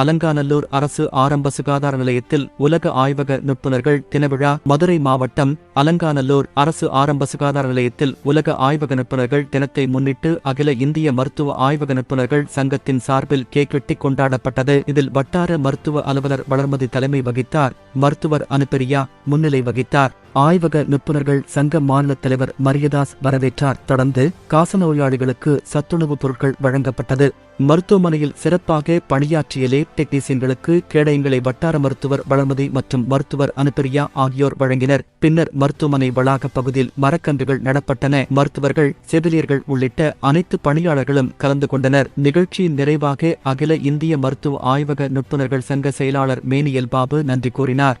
அலங்காநல்லூர் அரசு ஆரம்ப சுகாதார நிலையத்தில் உலக ஆய்வக நிபுணர்கள் தினவிழா மதுரை மாவட்டம் அலங்காநல்லூர் அரசு ஆரம்ப சுகாதார நிலையத்தில் உலக ஆய்வக நிபுணர்கள் தினத்தை முன்னிட்டு அகில இந்திய மருத்துவ ஆய்வக நிபுணர்கள் சங்கத்தின் சார்பில் கேக் வெட்டி கொண்டாடப்பட்டது. இதில் வட்டார மருத்துவ அலுவலர் வளர்மதி தலைமை வகித்தார். மருத்துவர் அனுப்பிரியா முன்னிலை வகித்தார். ஆய்வக நிபுணர்கள் சங்க மாநில தலைவர் மரியதாஸ் வரவேற்றார். தொடர்ந்து காசநோயாளிகளுக்கு சத்துணவுப் பொருட்கள் வழங்கப்பட்டது. மருத்துவமனையில் சிறப்பாக பணியாற்றிய லேப் டெக்னீசியன்களுக்கு கேடயங்களை வட்டார மருத்துவர் வளர்மதி மற்றும் மருத்துவர் அனுப்பிரியா ஆகியோர் வழங்கினர். பின்னர் மருத்துவமனை வளாக பகுதியில் மரக்கன்றுகள் நடப்பட்டன. மருத்துவர்கள் செவிலியர்கள் உள்ளிட்ட அனைத்து பணியாளர்களும் கலந்து கொண்டனர். நிகழ்ச்சியின் நிறைவாக அகில இந்திய மருத்துவ ஆய்வக நிபுணர்கள் சங்க செயலாளர் மேனியல் பாபு நன்றி கூறினார்.